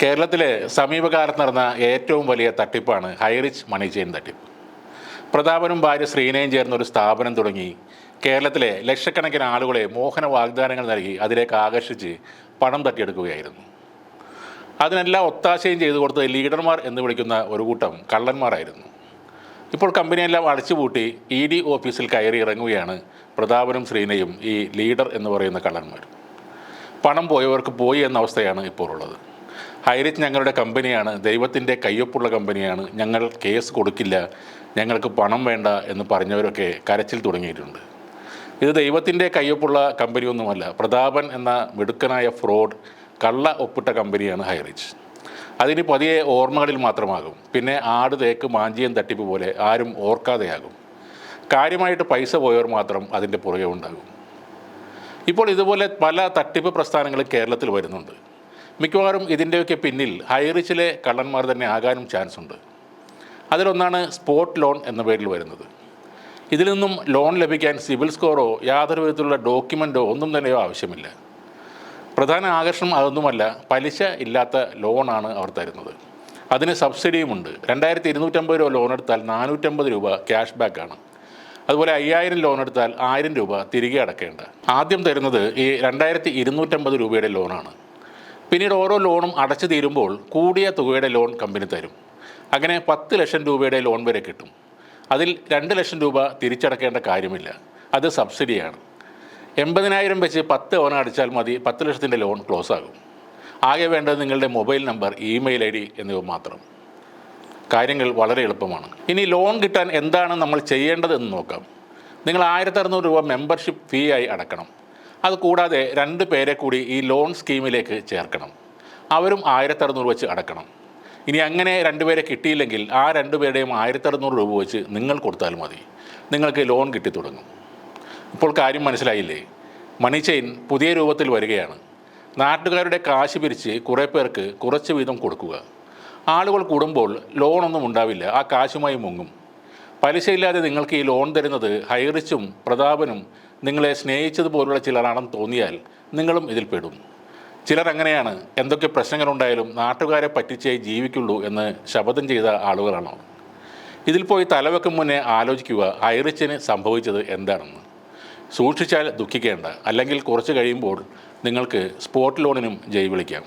കേരളത്തിലെ സമീപകാലത്ത് നടന്ന ഏറ്റവും വലിയ തട്ടിപ്പാണ് ഹൈറിച്ച് മണി ചെയിൻ തട്ടിപ്പ്. പ്രതാപനും ഭാര്യ ശ്രീനയും ചേർന്ന ഒരു സ്ഥാപനം തുടങ്ങി. കേരളത്തിലെ ലക്ഷക്കണക്കിന് ആളുകളെ മോഹന വാഗ്ദാനങ്ങൾ നൽകി അതിലേക്ക് ആകർഷിച്ച് പണം തട്ടിയെടുക്കുകയായിരുന്നു. അതിനെല്ലാം ഒത്താശയും ചെയ്തു കൊടുത്തത് ലീഡർമാർ എന്ന് വിളിക്കുന്ന ഒരു കൂട്ടം കള്ളന്മാരായിരുന്നു. ഇപ്പോൾ കമ്പനിയെല്ലാം അടച്ചുപൂട്ടി ഇ ഡി ഓഫീസിൽ കയറി ഇറങ്ങുകയാണ് പ്രതാപനും ശ്രീനയും ഈ ലീഡർ എന്ന് പറയുന്ന കള്ളന്മാർ. പണം പോയവർക്ക് പോയി എന്ന അവസ്ഥയാണ് ഇപ്പോൾ ഉള്ളത്. ഹൈറിച്ച് ഞങ്ങളുടെ കമ്പനിയാണ്. ദൈവത്തിന്റെ കയ്യൊപ്പുള്ള കമ്പനിയാണ്. ഞങ്ങൾ കേസ് കൊടുക്കില്ല. ഞങ്ങൾക്ക് പണം വേണ്ട എന്ന് പറഞ്ഞവരൊക്കെ കരച്ചിൽ തുടങ്ങിയിട്ടുണ്ട്. ഇത് ദൈവത്തിന്റെ കയ്യൊപ്പുള്ള കമ്പനിയൊന്നുമല്ല. പ്രതാപൻ എന്ന മിടുക്കനായ ഫ്രോഡ് കള്ള ഒപ്പിട്ട കമ്പനിയാണ് ഹൈറിച്ച് അതിന് പതിയെ ഓർമ്മകളിൽ മാത്രമാകും. പിന്നെ ആട് തേക്ക് മാഞ്ചിയം തട്ടിപ്പ് പോലെ ആരും ഓർക്കാതെയാകും. കാര്യമായിട്ട് പൈസ പോയവർ മാത്രം അതിന്റെ പുറകെ ഉണ്ടാകും. ഇപ്പോൾ ഇതുപോലെ പല തട്ടിപ്പ് പ്രസ്ഥാനങ്ങളും കേരളത്തിൽ വരുന്നുണ്ട്. മിക്കവാറും ഇതിന്റെയൊക്കെ പിന്നിൽ ഹൈറിച്ചിലെ കള്ളന്മാർ തന്നെ ആകാനും ചാൻസ് ഉണ്ട്. അതിലൊന്നാണ് സ്പോട്ട് ലോൺ എന്ന പേരിൽ വരുന്നത്. ഇതിൽ നിന്നും ലോൺ ലഭിക്കാൻ സിവിൽ സ്കോറോ യാതൊരു വിധത്തിലുള്ള ഡോക്യുമെന്റോ ഒന്നും തന്നെയോ ആവശ്യമില്ല. പ്രധാന ആകർഷണം അതൊന്നുമല്ല പലിശ ഇല്ലാത്ത ലോണാണ് അവർ തരുന്നത്. അതിന് സബ്സിഡിയുമുണ്ട് രണ്ടായിരത്തി ഇരുന്നൂറ്റമ്പത് രൂപ ലോൺ എടുത്താൽ നാനൂറ്റമ്പത് രൂപ ക്യാഷ് ബാക്കാണ് അതുപോലെ അയ്യായിരം ലോൺ എടുത്താൽ ആയിരം രൂപ തിരികെ അടക്കേണ്ട. ആദ്യം തരുന്നത് ഈ രണ്ടായിരത്തി ഇരുന്നൂറ്റമ്പത് രൂപയുടെ ലോണാണ് പിന്നീട് ഓരോ ലോണും അടച്ചു തീരുമ്പോൾ കൂടിയ തുകയുടെ ലോൺ കമ്പനി തരും. അങ്ങനെ പത്ത് ലക്ഷം രൂപയുടെ ലോൺ വരെ കിട്ടും. അതിൽ രണ്ട് ലക്ഷം രൂപ തിരിച്ചടക്കേണ്ട കാര്യമില്ല. അത് സബ്സിഡിയാണ്. എൺപതിനായിരം വെച്ച് പത്ത് ഓന അടിച്ചാൽ മതി പത്ത് ലക്ഷത്തിന്റെ ലോൺ ക്ലോസ് ആകും. ആകെ വേണ്ടത് നിങ്ങളുടെ mobile number email I D എന്നിവ മാത്രം. കാര്യങ്ങൾ വളരെ എളുപ്പമാണ്. ഇനി ലോൺ കിട്ടാൻ എന്താണ് നമ്മൾ ചെയ്യേണ്ടതെന്ന് നോക്കാം. നിങ്ങൾ ആയിരത്തി അറുന്നൂറ് രൂപ മെമ്പർഷിപ്പ് ഫീ ആയി അടക്കണം. അത് കൂടാതെ രണ്ട് പേരെ കൂടി ഈ ലോൺ സ്കീമിലേക്ക് ചേർക്കണം. അവരും ആയിരത്തി അറുന്നൂറ് വെച്ച് അടക്കണം. ഇനി അങ്ങനെ രണ്ടുപേരെ കിട്ടിയില്ലെങ്കിൽ ആ രണ്ടുപേരുടെയും ആയിരത്തി അറുന്നൂറ് രൂപ വെച്ച് നിങ്ങൾ കൊടുത്താൽ മതി. നിങ്ങൾക്ക് ലോൺ കിട്ടി തുടങ്ങും. ഇപ്പോൾ കാര്യം മനസ്സിലായില്ലേ? മണി ചെയിൻ പുതിയ രൂപത്തിൽ വരികയാണ്. നാട്ടുകാരുടെ കാശ് പിരിച്ച് കുറേ പേർക്ക് കുറച്ച് വീതം കൊടുക്കുക. ആളുകൾ കൂടുമ്പോൾ ലോണൊന്നും ഉണ്ടാവില്ല. ആ കാശുമായി മുങ്ങും. പലിശയില്ലാതെ നിങ്ങൾക്ക് ഈ ലോൺ തരുന്നത് ഹൈറിച്ചും പ്രതാപനും നിങ്ങളെ സ്നേഹിച്ചതുപോലുള്ള ചിലരാണെന്ന് തോന്നിയാൽ നിങ്ങളും ഇതിൽ പെടും. ചിലർ അങ്ങനെയാണ് എന്തൊക്കെ പ്രശ്നങ്ങളുണ്ടായാലും നാട്ടുകാരെ പറ്റിച്ചേ ജീവിക്കുള്ളൂ എന്ന് ശപഥം ചെയ്ത ആളുകളാണോ. ഇതിൽ പോയി തലവെക്കും മുന്നേ ആലോചിക്കുക ഹൈറിച്ചിന് സംഭവിച്ചത് എന്താണെന്ന്. സൂക്ഷിച്ചാൽ ദുഃഖിക്കേണ്ട. അല്ലെങ്കിൽ കുറച്ച് കഴിയുമ്പോൾ നിങ്ങൾക്ക് സ്പോട്ട് ലോണിനും ജയ് വിളിക്കാം.